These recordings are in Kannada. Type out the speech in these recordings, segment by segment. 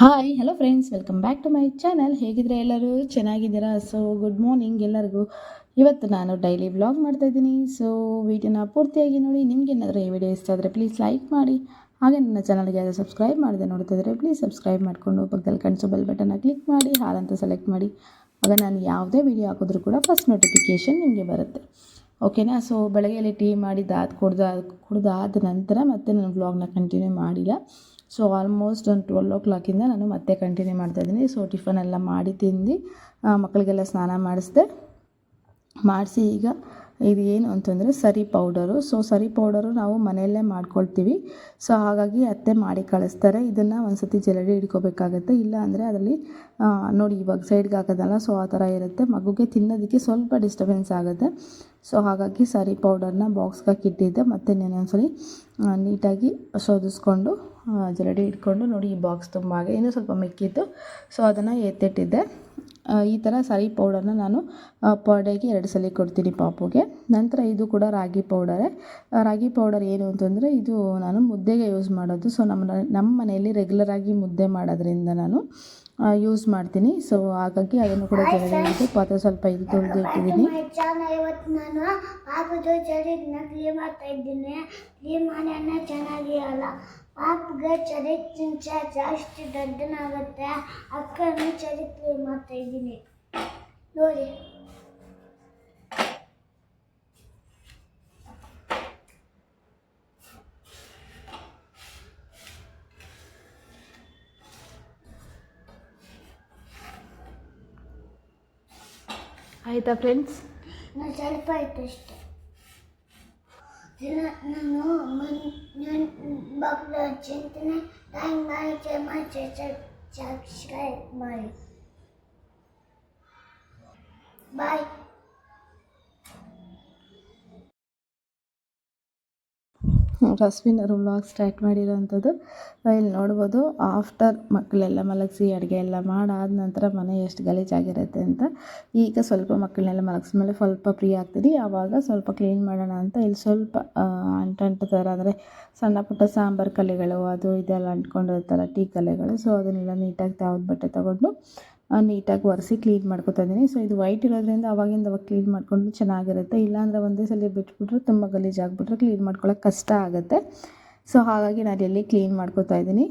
Hi hello friends welcome back to my channel ಹೇಗಿದ್ರೆ ಎಲ್ಲರೂ? ಚೆನ್ನಾಗಿದ್ದೀರಾ? ಸೊ ಗುಡ್ ಮಾರ್ನಿಂಗ್ ಎಲ್ಲರಿಗೂ. ಇವತ್ತು ನಾನು ಡೈಲಿ ವ್ಲಾಗ್ ಮಾಡ್ತಾ ಇದ್ದೀನಿ. ಸೊ ವಿಡಿಯೋನ ಪೂರ್ತಿಯಾಗಿ ನೋಡಿ. ನಿಮ್ಗೆ ಏನಾದರೂ ಈ ವಿಡಿಯೋ ಇಷ್ಟ ಆದರೆ ಪ್ಲೀಸ್ ಲೈಕ್ ಮಾಡಿ. ಹಾಗೆ ನನ್ನ ಚಾನಲ್ಗೆ ಯಾರು ಸಬ್ಸ್ಕ್ರೈಬ್ ಮಾಡಿದೆ ನೋಡ್ತಿದ್ರೆ ಪ್ಲೀಸ್ ಸಬ್ಸ್ಕ್ರೈಬ್ ಮಾಡಿಕೊಂಡು ಪಕ್ಕದಲ್ಲಿ ಕಣ್ಸೋ ಬೆಲ್ ಬಟನ್ನ ಕ್ಲಿಕ್ ಮಾಡಿ, ಹಾಲಂತ ಸೆಲೆಕ್ಟ್ ಮಾಡಿ. ಆಗ ನಾನು ಯಾವುದೇ ವಿಡಿಯೋ ಹಾಕಿದ್ರೂ ಕೂಡ ಫಸ್ಟ್ ನೋಟಿಫಿಕೇಷನ್ ನಿಮಗೆ ಬರುತ್ತೆ. ಓಕೆನಾ ಸೊ ಬೆಳಗ್ಗೆಯಲ್ಲಿ ಟೀ ಮಾಡಿದ್ದಾದ ಕುಡ್ದು ಕುಡ್ದಾದ ನಂತರ ಮತ್ತೆ ನಾನು ವ್ಲಾಗ್ನ ಕಂಟಿನ್ಯೂ ಮಾಡಿಲ್ಲ. ಸೊ ಆಲ್ಮೋಸ್ಟ್ ಒಂದು ಟ್ವೆಲ್ ಓ ಕ್ಲಾಕಿಂದ ನಾನು ಮತ್ತೆ ಕಂಟಿನ್ಯೂ ಮಾಡ್ತಾಯಿದ್ದೀನಿ ಸೊ ಟಿಫನ್ ಎಲ್ಲ ಮಾಡಿ ತಿಂದು ಮಕ್ಕಳಿಗೆಲ್ಲ ಸ್ನಾನ ಮಾಡಿಸಿದೆ. ಮಾಡಿಸಿ ಈಗ ಇದು ಏನು ಅಂತಂದರೆ ಸರಿ ಪೌಡರು ಸೊ ಸರಿ ಪೌಡರು ನಾವು ಮನೆಯಲ್ಲೇ ಮಾಡ್ಕೊಳ್ತೀವಿ. ಸೊ ಹಾಗಾಗಿ ಅತ್ತೆ ಮಾಡಿ ಕಳಿಸ್ತಾರೆ. ಇದನ್ನು ಒಂದು ಸತಿ ಜಲಡಿ ಹಿಡ್ಕೋಬೇಕಾಗತ್ತೆ. ಇಲ್ಲ ಅಂದರೆ ಅದರಲ್ಲಿ ನೋಡಿ ಇವಾಗ ಸೈಡ್ಗೆ ಹಾಕೋದಲ್ಲ ಸೊ ಆ ಥರ ಇರುತ್ತೆ. ಮಗುಗೆ ತಿನ್ನೋದಕ್ಕೆ ಸ್ವಲ್ಪ ಡಿಸ್ಟರ್ಬೆನ್ಸ್ ಆಗುತ್ತೆ. ಸೊ ಹಾಗಾಗಿ ಸರಿ ಪೌಡರ್ನ ಬಾಕ್ಸ್ಗೆ ಹಾಕಿಟ್ಟಿದ್ದೆ. ಮತ್ತು ಇನ್ನೊಂದ್ಸಲಿ ನೀಟಾಗಿ ಶೋಧಿಸ್ಕೊಂಡು ಜರಡಿ ಇಟ್ಕೊಂಡು ನೋಡಿ ಈ ಬಾಕ್ಸ್ ತುಂಬ ಹಾಗೆ. ಇನ್ನೂ ಸ್ವಲ್ಪ ಮಿಕ್ಕಿತ್ತು. ಸೊ ಅದನ್ನು ಎತ್ತಿಟ್ಟಿದ್ದೆ. ಈ ಥರ ಸರಿ ಪೌಡರ್ನ ನಾನು ಪರ್ ಡೇಗೆ ಎರಡು ಸಲ ಕೊಡ್ತೀನಿ ಪಾಪುಗೆ. ನಂತರ ಇದು ಕೂಡ ರಾಗಿ ಪೌಡರೇ ರಾಗಿ ಪೌಡರ್ ಏನು ಅಂತಂದರೆ ಇದು ನಾನು ಮುದ್ದೆಗೆ ಯೂಸ್ ಮಾಡೋದು. ಸೊ ನಮ್ಮ ನಮ್ಮ ಮನೆಯಲ್ಲಿ ರೆಗ್ಯುಲರಾಗಿ ಮುದ್ದೆ ಮಾಡೋದ್ರಿಂದ ನಾನು ಯೂಸ್ ಮಾಡ್ತೀನಿ. ಸೊ ಹಾಗಾಗಿ ಅದನ್ನು ಕೂಡ ಜರಡಿ ಪಾತ್ರೆ ಸ್ವಲ್ಪ ಇದು ತೊಳೆದು ಇಟ್ಟಿದ್ದೀನಿ. ಇವತ್ತು ನಾನು ಪಾಪದ ಚರಿನ ಕ್ಲೀನ್ ಮಾಡ್ತಾ ಇದ್ದೀನಿ. ಕ್ಲೀನ್ ಮಾಡಿ ಪಾಪಗೆ ಚರಿ ತಿಂಚ ಜಾಸ್ತಿ ದೊಡ್ಡನಾಗುತ್ತೆ ಅಕ್ಕನ ಚರಿ ಕ್ಲೀನ್ ಮಾಡ್ತಾ ಇದ್ದೀನಿ ನೋಡಿ ಆಯಿತಾ ಫ್ರೆಂಡ್ಸ್ ನಾನು ಸ್ವಲ್ಪ ಆಯ್ತು ಅಷ್ಟೇ ದಿನ ನಾನು ಮನ್ ಮಕ್ಕಳು ಚಿಂತನೆ ಲೈಕ್ ಮಾಡಿ ಮಾಡಿ ಸಬ್ಸ್ಕ್ರೈಬ್ ಮಾಡಿ ಬಾಯ್ ರಸ್ವಿನರು ವ್ಲಾಗ್ ಸ್ಟಾರ್ಟ್ ಮಾಡಿರೋಂಥದ್ದು. ಇಲ್ಲಿ ನೋಡ್ಬೋದು ಆಫ್ಟರ್ ಮಕ್ಕಳೆಲ್ಲ ಮಲಗಿಸಿ ಅಡುಗೆ ಎಲ್ಲ ಮಾಡಾದ ನಂತರ ಮನೆ ಎಷ್ಟು ಗಲೀಜಾಗಿರುತ್ತೆ ಅಂತ. ಈಗ ಸ್ವಲ್ಪ ಮಕ್ಕಳನ್ನೆಲ್ಲ ಮಲಗಿಸ್ಮೇಲೆ ಸ್ವಲ್ಪ ಫ್ರೀ ಆಗ್ತೀರಿ ಆವಾಗ ಸ್ವಲ್ಪ ಕ್ಲೀನ್ ಮಾಡೋಣ ಅಂತ ಇಲ್ಲಿ ಸ್ವಲ್ಪ ಅಂಟಂಟು ಥರ ಅಂದರೆ ಸಣ್ಣ ಪುಟ್ಟ ಸಾಂಬಾರು ಕಲೆಗಳು, ಅದು ಇದೆಲ್ಲ ಅಂಟ್ಕೊಂಡಿರ್ತಾರೆ ಟೀ ಕಲೆಗಳು. ಸೊ ಅದನ್ನೆಲ್ಲ ನೀಟಾಗಿ ತಾವ್ದು ಬಟ್ಟೆ ತೊಗೊಂಡು ನೀಟಾಗಿ ಒರೆಸಿ ಕ್ಲೀನ್ ಮಾಡ್ಕೊತಾ ಇದ್ದೀನಿ. ಸೊ ಇದು ವೈಟ್ ಇರೋದ್ರಿಂದ ಅವಾಗಿಂದ ಅವಾಗ ಕ್ಲೀನ್ ಮಾಡಿಕೊಂಡು ಚೆನ್ನಾಗಿರುತ್ತೆ. ಇಲ್ಲಾಂದರೆ ಒಂದೇ ಸಲ ಬಿಟ್ಬಿಟ್ರೆ ತುಂಬ ಗಲೀಜಾಗ್ಬಿಟ್ರೆ ಕ್ಲೀನ್ ಮಾಡ್ಕೊಳ್ಳೋಕೆ ಕಷ್ಟ ಆಗುತ್ತೆ. ಸೊ ಹಾಗಾಗಿ ನಾನು ಎಲ್ಲಿ ಕ್ಲೀನ್ ಮಾಡ್ಕೊತಾ ಇದ್ದೀನಿ.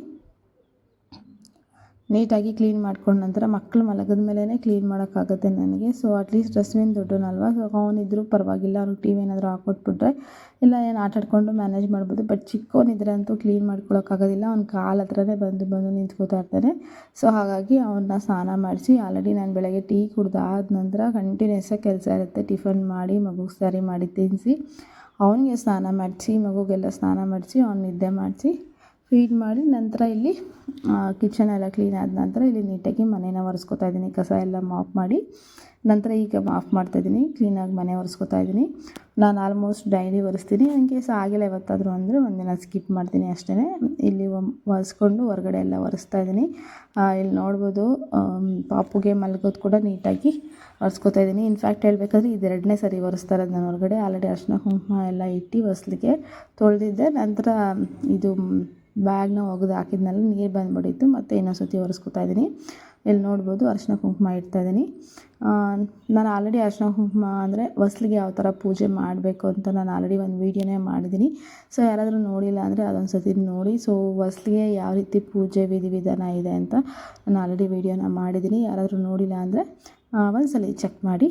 ನೀಟಾಗಿ ಕ್ಲೀನ್ ಮಾಡ್ಕೊಂಡ ನಂತರ ಮಕ್ಕಳು ಮಲಗಿದ ಮೇಲೇ ಕ್ಲೀನ್ ಮಾಡೋಕ್ಕಾಗುತ್ತೆ ನನಗೆ. ಸೊ ಅಟ್ಲೀಸ್ಟ್ ಡಸ್ಟ್ಬಿನ್ ದೊಡ್ಡನಲ್ವ? ಸೊ ಅವನಿದ್ರೂ ಪರವಾಗಿಲ್ಲ ಅವ್ರಿಗೆ ಟಿ ವಿ ಏನಾದರೂ ಹಾಕೊಟ್ಬಿಟ್ರೆ. ಇಲ್ಲ, ಏನು ಆಟ ಆಡ್ಕೊಂಡು ಮ್ಯಾನೇಜ್ ಮಾಡ್ಬೋದು ಬಟ್ ಚಿಕ್ಕವನಿದ್ರೆ ಅಂತೂ ಕ್ಲೀನ್ ಮಾಡ್ಕೊಳ್ಳೋಕ್ಕಾಗೋದಿಲ್ಲ ಅವ್ನ ಕಾಲು ಹತ್ರನೇ ಬಂದು ಬಂದು ನಿಂತ್ಕೋತಾ ಇರ್ತಾನೆ. ಸೊ ಹಾಗಾಗಿ ಅವನ್ನ ಸ್ನಾನ ಮಾಡಿಸಿ ಆಲ್ರೆಡಿ ನಾನು ಬೆಳಗ್ಗೆ ಟೀ ಕುಡ್ದಾದ ನಂತರ ಕಂಟಿನ್ಯೂಸಾಗಿ ಕೆಲಸ ಇರುತ್ತೆ. ಟಿಫನ್ ಮಾಡಿ ಮಗುಗೆ ಸರಿ ಮಾಡಿ ತಿನ್ನಿಸಿ ಅವನಿಗೆ ಸ್ನಾನ ಮಾಡಿಸಿ, ಮಗುಗೆಲ್ಲ ಸ್ನಾನ ಮಾಡಿಸಿ, ಅವ್ನು ನಿದ್ದೆ ಮಾಡಿಸಿ ಫೀಡ್ ಮಾಡಿ ನಂತರ ಇಲ್ಲಿ ಕಿಚನ್ ಎಲ್ಲ ಕ್ಲೀನ್ ಆದ ನಂತರ ಇಲ್ಲಿ ನೀಟಾಗಿ ಮನೇನ ಒರೆಸ್ಕೊತಾ ಇದ್ದೀನಿ. ಕಸ ಎಲ್ಲ ಮಾಫ್ ಮಾಡಿ ನಂತರ ಈಗ ಮಾಫ್ ಮಾಡ್ತಾಯಿದ್ದೀನಿ ಕ್ಲೀನಾಗಿ ಮನೆ ಒರೆಸ್ಕೊತಾ ಇದ್ದೀನಿ. ನಾನು ಆಲ್ಮೋಸ್ಟ್ ಡೈಲಿ ಒರೆಸ್ತೀನಿ. ಇನ್ ಕೇಸ್ ಆಗಿಲ್ಲ ಯಾವತ್ತಾದರೂ ಅಂದರೆ ಒಂದಿನ ಸ್ಕಿಪ್ ಮಾಡ್ತೀನಿ ಅಷ್ಟೇ ಇಲ್ಲಿ ಒರೆಸ್ಕೊಂಡು ಹೊರಗಡೆ ಎಲ್ಲ ಒರೆಸ್ತಾ ಇದ್ದೀನಿ. ಇಲ್ಲಿ ನೋಡ್ಬೋದು ಪಾಪುಗೆ ಮಲಗೋದು ಕೂಡ ನೀಟಾಗಿ ಒರೆಸ್ಕೊತಾ ಇದ್ದೀನಿ. ಇನ್ಫ್ಯಾಕ್ಟ್ ಹೇಳಬೇಕಾದ್ರೆ ಇದೆರಡನೇ ಸರಿ ಒರೆಸ್ತಾ ಇರೋದು ನಾನು ಹೊರಗಡೆ. ಆಲ್ರೆಡಿ ಅರ್ಶಿನ ಕುಂಕುಮ ಎಲ್ಲ ಇಟ್ಟು ಒರೆಸ್ಲಿಕ್ಕೆ ತೊಳೆದಿದ್ದೆ. ನಂತರ ಇದು ಬ್ಯಾಗ್ನ ಒಗೆದು ಹಾಕಿದ್ಮೇಲೆ ನೀರು ಬಂದುಬಿಟ್ಟಿತ್ತು. ಮತ್ತು ಇನ್ನೊಂದು ಸತಿ ಒರೆಸ್ಕೊತಾ ಇದ್ದೀನಿ. ಇಲ್ಲಿ ನೋಡ್ಬೋದು ಅರಿಶಿನ ಕುಂಕುಮ ಇಡ್ತಾಯಿದ್ದೀನಿ ನಾನು ಆಲ್ರೆಡಿ ಅರಿಶಿನ ಕುಂಕುಮ ಅಂದರೆ ಹೊಸ್ಲಿಗೆ ಯಾವ ಥರ ಪೂಜೆ ಮಾಡಬೇಕು ಅಂತ ನಾನು ಆಲ್ರೆಡಿ ಒಂದು ವೀಡಿಯೋನೇ ಮಾಡಿದ್ದೀನಿ. ಸೊ ಯಾರಾದರೂ ನೋಡಿಲ್ಲ ಅಂದರೆ ಅದೊಂದು ಸತಿ ನೋಡಿ. ಸೊ ಹೊಸ್ಲಿಗೆ ಯಾವ ರೀತಿ ಪೂಜೆ ವಿಧಿ ವಿಧಾನ ಇದೆ ಅಂತ ನಾನು ಆಲ್ರೆಡಿ ವೀಡಿಯೋನ ಮಾಡಿದ್ದೀನಿ. ಯಾರಾದರೂ ನೋಡಿಲ್ಲ ಅಂದರೆ ಒಂದ್ಸಲ ಚೆಕ್ ಮಾಡಿ.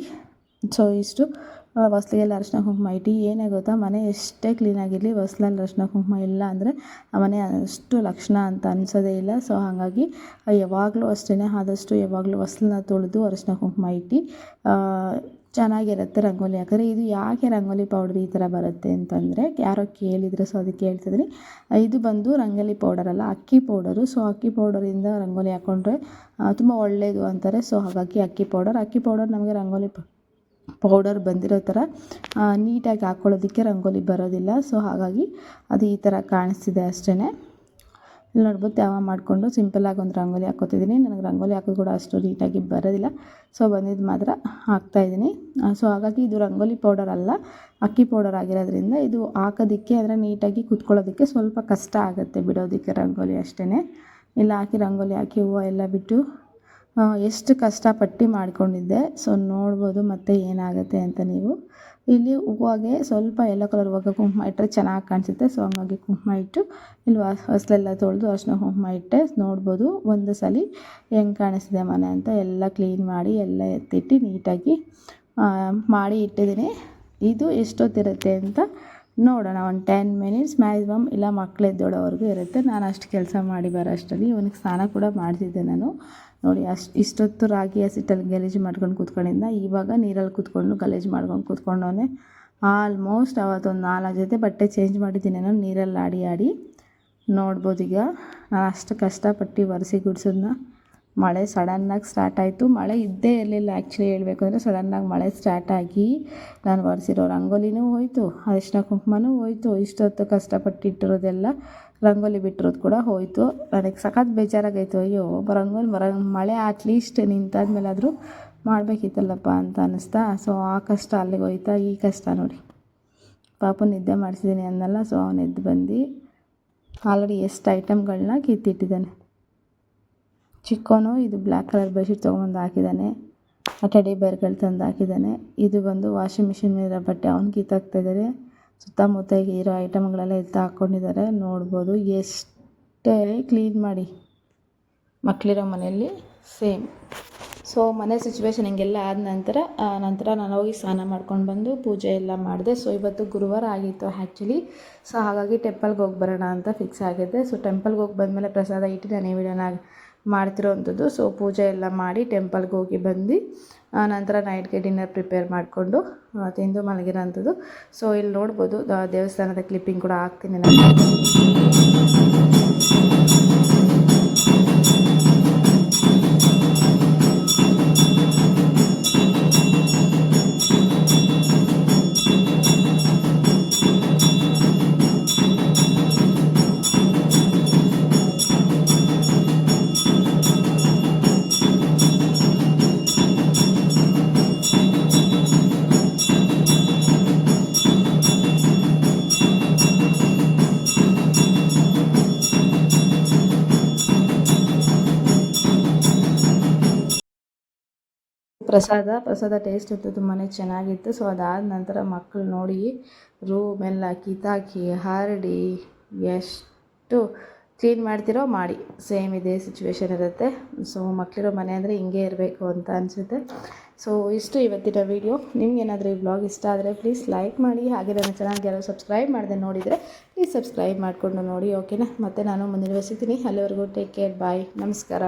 ಸೊ ಇಷ್ಟು. ಹೊಸ್ಲಿಗೆಲ್ಲ ಅರಿಶಿನ ಕುಂಕುಮ ಇಟ್ಟು ಏನೇ ಗೊತ್ತಾ, ಮನೆ ಎಷ್ಟೇ ಕ್ಲೀನಾಗಿರಲಿ ಹೊಸ್ಲಲ್ಲಿ ಅರಶಿನ ಕುಂಕುಮ ಇಲ್ಲ ಅಂದರೆ ಆ ಮನೆ ಅಷ್ಟು ಲಕ್ಷಣ ಅಂತ ಅನಿಸೋದೇ ಇಲ್ಲ. ಸೊ ಹಾಗಾಗಿ ಯಾವಾಗಲೂ ಅಷ್ಟೇ ಆದಷ್ಟು ಯಾವಾಗಲೂ ಹೊಸ್ಲನ್ನ ತೊಳೆದು ಅರಶಿನ ಕುಂಕುಮ ಇಟ್ಟು ಚೆನ್ನಾಗಿರುತ್ತೆ ರಂಗೋಲಿ. ಹಾಕಿದ್ರೆ ಇದು ಯಾಕೆ ರಂಗೋಲಿ ಪೌಡರ್ ಈ ಥರ ಬರುತ್ತೆ ಅಂತಂದರೆ, ಯಾರೋ ಕೇಳಿದರೆ ಸೊ ಅದಕ್ಕೆ ಹೇಳ್ತಿದ್ರಿ ಇದು ಬಂದು ರಂಗೋಲಿ ಪೌಡರ್ ಅಲ್ಲ, ಅಕ್ಕಿ ಪೌಡರು ಸೊ ಅಕ್ಕಿ ಪೌಡರಿಂದ ರಂಗೋಲಿ ಹಾಕ್ಕೊಂಡ್ರೆ ತುಂಬ ಒಳ್ಳೆಯದು ಅಂತಾರೆ. ಸೊ ಹಾಗಾಗಿ ಅಕ್ಕಿ ಪೌಡರ್ ಅಕ್ಕಿ ಪೌಡರ್ ನಮಗೆ ರಂಗೋಲಿ ಪೌಡರ್ ಬಂದಿರೋ ಥರ ನೀಟಾಗಿ ಹಾಕ್ಕೊಳ್ಳೋದಕ್ಕೆ ರಂಗೋಲಿ ಬರೋದಿಲ್ಲ. ಸೊ ಹಾಗಾಗಿ ಅದು ಈ ಥರ ಕಾಣಿಸ್ತಿದೆ ಅಷ್ಟೇ ಇಲ್ಲಿ ನೋಡ್ಬೋದು ತ್ಯಾವ ಮಾಡಿಕೊಂಡು ಸಿಂಪಲ್ಲಾಗಿ ಒಂದು ರಂಗೋಲಿ ಹಾಕೋತಿದ್ದೀನಿ ನನಗೆ ರಂಗೋಲಿ ಹಾಕೋದು ಕೂಡ ಅಷ್ಟು ನೀಟಾಗಿ ಬರೋದಿಲ್ಲ. ಸೊ ಬಂದಿದ್ದು ಮಾತ್ರ ಹಾಕ್ತಾಯಿದ್ದೀನಿ ಸೊ ಹಾಗಾಗಿ ಇದು ರಂಗೋಲಿ ಪೌಡರ್ ಅಲ್ಲ, ಅಕ್ಕಿ ಪೌಡರ್ ಆಗಿರೋದ್ರಿಂದ ಇದು ಹಾಕೋದಕ್ಕೆ ಅಂದರೆ ನೀಟಾಗಿ ಕುತ್ಕೊಳ್ಳೋದಕ್ಕೆ ಸ್ವಲ್ಪ ಕಷ್ಟ ಆಗುತ್ತೆ ಬಿಡೋದಕ್ಕೆ ರಂಗೋಲಿ ಅಷ್ಟೇ ಇಲ್ಲ ಹಾಕಿ ರಂಗೋಲಿ ಹಾಕಿ ಹೂವು ಎಲ್ಲ ಬಿಟ್ಟು ಎಷ್ಟು ಕಷ್ಟಪಟ್ಟು ಮಾಡಿಕೊಂಡಿದ್ದೆ ಸೊ ನೋಡ್ಬೋದು ಮತ್ತೆ ಏನಾಗುತ್ತೆ ಅಂತ ನೀವು. ಇಲ್ಲಿ ಹೂವಾಗೆ ಸ್ವಲ್ಪ ಎಲ್ಲೋ ಕಲರ್ ಹೂವಾಗ ಕುಂಕುಮ ಇಟ್ಟರೆ ಚೆನ್ನಾಗಿ ಕಾಣಿಸುತ್ತೆ ಸೊ ಹಂಗಾಗಿ ಕುಂಕುಮ ಇಟ್ಟು ಇಲ್ಲಿ ಹೊಸಲೆಲ್ಲ ತೊಳೆದು ಅರ್ಶಿನ ಕುಂಕುಮ ಇಟ್ಟೆ, ನೋಡ್ಬೋದು ಒಂದು ಸಲ ಹೆಂಗೆ ಕಾಣಿಸ್ತಿದೆ ಮನೆ ಅಂತ ಎಲ್ಲ ಕ್ಲೀನ್ ಮಾಡಿ ಎಲ್ಲ ಎತ್ತಿಟ್ಟು ನೀಟಾಗಿ ಮಾಡಿ ಇಟ್ಟಿದ್ದೀನಿ. ಇದು ಎಷ್ಟೊತ್ತಿರುತ್ತೆ ಅಂತ ನೋಡೋಣ, ಒಂದು ಟೆನ್ ಮಿನಿಟ್ಸ್ ಮ್ಯಾಕ್ಸಿಮಮ್ ಇಲ್ಲ ಎದ್ದೋಳೋವರೆಗೂ ಇರುತ್ತೆ. ನಾನು ಅಷ್ಟು ಕೆಲಸ ಮಾಡಿ ಬರೋ ಅಷ್ಟರಲ್ಲಿ ಇವನಿಗೆ ಸ್ನಾನ ಕೂಡ ಮಾಡಿಸಿದ್ದೆ ನಾನು. ನೋಡಿ, ಅಷ್ಟು, ಇಷ್ಟೊತ್ತು ರಾಗಿ ಹಸಿಟ್ಟಲ್ಲಿ ಗಲೀಜು ಮಾಡ್ಕೊಂಡು ಕೂತ್ಕೊಂಡಿದ್ದ ಇವಾಗ ನೀರಲ್ಲಿ ಕೂತ್ಕೊಂಡು ಗಲೀಜು ಮಾಡ್ಕೊಂಡು ಕೂತ್ಕೊಂಡವನೇ. ಆಲ್ಮೋಸ್ಟ್ ಅವತ್ತೊಂದು ನಾಲ್ಕು ಜೊತೆ ಬಟ್ಟೆ ಚೇಂಜ್ ಮಾಡಿದ್ದೀನಿ ನಾನು, ನೀರಲ್ಲಿ ಆಡಿ ಆಡಿ. ಈಗ. ನಾನು ಅಷ್ಟು ಕಷ್ಟಪಟ್ಟು ಒರೆಸಿ ಗುಡ್ಸೋದನ್ನ ಮಳೆ ಸಡನ್ನಾಗಿ ಸ್ಟಾರ್ಟ್ ಆಯಿತು. ಮಳೆ ಇದ್ದೇ ಇರಲಿಲ್ಲ ಆ್ಯಕ್ಚುಲಿ ಹೇಳಬೇಕು ಅಂದರೆ ಸಡನ್ನಾಗಿ ಮಳೆ ಸ್ಟಾರ್ಟ್ ಆಗಿ ನಾನು ಒರೆಸಿರೋ ರಂಗೋಲಿನೂ ಹೋಯಿತು ಅರಿಶಿನ ಕುಂಕುಮನೂ ಹೋಯಿತು. ಇಷ್ಟೊತ್ತು ಕಷ್ಟಪಟ್ಟಿಟ್ಟಿರೋದೆಲ್ಲ ರಂಗೋಲಿ ಬಿಟ್ಟಿರೋದು ಕೂಡ ಹೋಯಿತು. ನನಗೆ ಸಖತ್ ಬೇಜಾರಾಗೈತು. ಅಯ್ಯೋ ರಂಗೋಲಿ ಬರ ಮಳೆ ಅಟ್ಲೀಸ್ಟ್ ನಿಂತಾದ್ಮೇಲಾದರೂ ಮಾಡಬೇಕಿತ್ತಲ್ಲಪ್ಪ ಅಂತ ಅನ್ನಿಸ್ತಾ ಸೊ ಆ ಕಷ್ಟ ಅಲ್ಲಿಗೆ ಹೋಯ್ತಾ, ಈ ಕಷ್ಟ ನೋಡಿ. ಪಾಪ ನಿದ್ದೆ ಮಾಡಿಸಿದ್ದೀನಿ ಅಂದಲ್ಲ ಸೊ ಅವನು ಎದ್ದು ಬಂದು ಆಲ್ರೆಡಿ ಎಷ್ಟು ಐಟಮ್ಗಳನ್ನ ಕಿತ್ತಿಟ್ಟಿದ್ದಾನೆ. ಚಿಕ್ಕವನು ಇದು ಬ್ಲ್ಯಾಕ್ ಕಲರ್ ಬೆಡ್ಶೀಟ್ ತೊಗೊಂಬಂದು ಹಾಕಿದ್ದಾನೆ ಆ ಟೆಡಿ ಬೇರ್ಗಳು ತಂದು ಹಾಕಿದ್ದಾನೆ ಇದು ಬಂದು ವಾಷಿಂಗ್ ಮಿಷಿನ್ ಇರೋ ಬಟ್ಟೆ ಅವ್ನು ಕಿತ್ತಾಕ್ತಾ ಇದ್ದಾರೆ ಸುತ್ತಮುತ್ತ ಇರೋ ಐಟಮ್ಗಳೆಲ್ಲ ಎತ್ತ ಹಾಕ್ಕೊಂಡಿದ್ದಾರೆ ನೋಡ್ಬೋದು ಎಷ್ಟೇ ಕ್ಲೀನ್ ಮಾಡಿ. ಮಕ್ಕಳಿರೋ ಮನೆಯಲ್ಲಿ ಸೇಮ್. ಸೊ ಮನೆ ಸಿಚುವೇಶನ್ ಹಿಂಗೆಲ್ಲ ಆದ ನಂತರ ನಂತರ ನಾನು ಹೋಗಿ ಸ್ನಾನ ಮಾಡ್ಕೊಂಡು ಬಂದು ಪೂಜೆ ಎಲ್ಲ ಮಾಡಿದೆ. ಸೊ ಇವತ್ತು ಗುರುವಾರ ಆಗಿತ್ತು ಆ್ಯಕ್ಚುಲಿ ಸೊ ಹಾಗಾಗಿ ಟೆಂಪಲ್ಗೆ ಹೋಗಿ ಬರೋಣ ಅಂತ ಫಿಕ್ಸ್ ಆಗಿದೆ ಸೊ ಟೆಂಪಲ್ಗೆ ಹೋಗಿ ಬಂದಮೇಲೆ ಪ್ರಸಾದ ಇಟ್ಟು ನಾನು ಈ ವಿಡಿಯೋನ ಮಾಡ್ತಿರೋವಂಥದ್ದು ಸೊ ಪೂಜೆ ಎಲ್ಲ ಮಾಡಿ ಟೆಂಪಲ್ಗೆ ಹೋಗಿ ಬಂದು ನಂತರ ನೈಟ್ಗೆ ಡಿನ್ನರ್ ಪ್ರಿಪೇರ್ ಮಾಡಿಕೊಂಡು ತಿಂದು ಮಲಗಿರೋಂಥದ್ದು ಸೊ ಇಲ್ಲಿ ನೋಡ್ಬೋದು ದೇವಸ್ಥಾನದ ಕ್ಲಿಪ್ಪಿಂಗ್ ಕೂಡ ಹಾಕ್ತೀನಿ ನಾನು. ಪ್ರಸಾದ ಪ್ರಸಾದ ಟೇಸ್ಟ್ ಇತ್ತು ತುಂಬಾ ಚೆನ್ನಾಗಿತ್ತು. ಸೊ ಅದಾದ ನಂತರ ಮಕ್ಕಳು ನೋಡಿ ರೂಮೆಲ್ಲ ಕಿತಾಕಿ, ಹರಡಿ, ಎಷ್ಟು ಕ್ಲೀನ್ ಮಾಡ್ತಿರೋ ಮಾಡಿ. ಸೇಮ್ ಇದೇ ಸಿಚುವೇಶನ್ ಇರುತ್ತೆ. ಸೊ ಮಕ್ಕಳಿರೋ ಮನೆ ಅಂದರೆ ಹಿಂಗೆ ಇರಬೇಕು ಅಂತ ಅನಿಸುತ್ತೆ. ಸೊ ಇಷ್ಟು ಇವತ್ತಿನ ವೀಡಿಯೋ ನಿಮ್ಗೇನಾದರೂ ಈ ಬ್ಲಾಗ್ ಇಷ್ಟ ಆದರೆ ಪ್ಲೀಸ್ ಲೈಕ್ ಮಾಡಿ. ಹಾಗೆ ನನ್ನ ಚಾನಲ್ಗೆ ಯಾರು ಸಬ್ಸ್ಕ್ರೈಬ್ ಮಾಡಿದೆ ನೋಡಿದರೆ ಪ್ಲೀಸ್ ಸಬ್ಸ್ಕ್ರೈಬ್ ಮಾಡಿಕೊಂಡು ನೋಡಿ ಓಕೆನಾ ಮತ್ತು ನಾನು ಮುಂದಿನ ಸಿಗ್ತೀನಿ. ಅಲ್ಲಿವರೆಗೂ ಟೇಕ್ ಕೇರ್ ಬಾಯ್ ನಮಸ್ಕಾರ.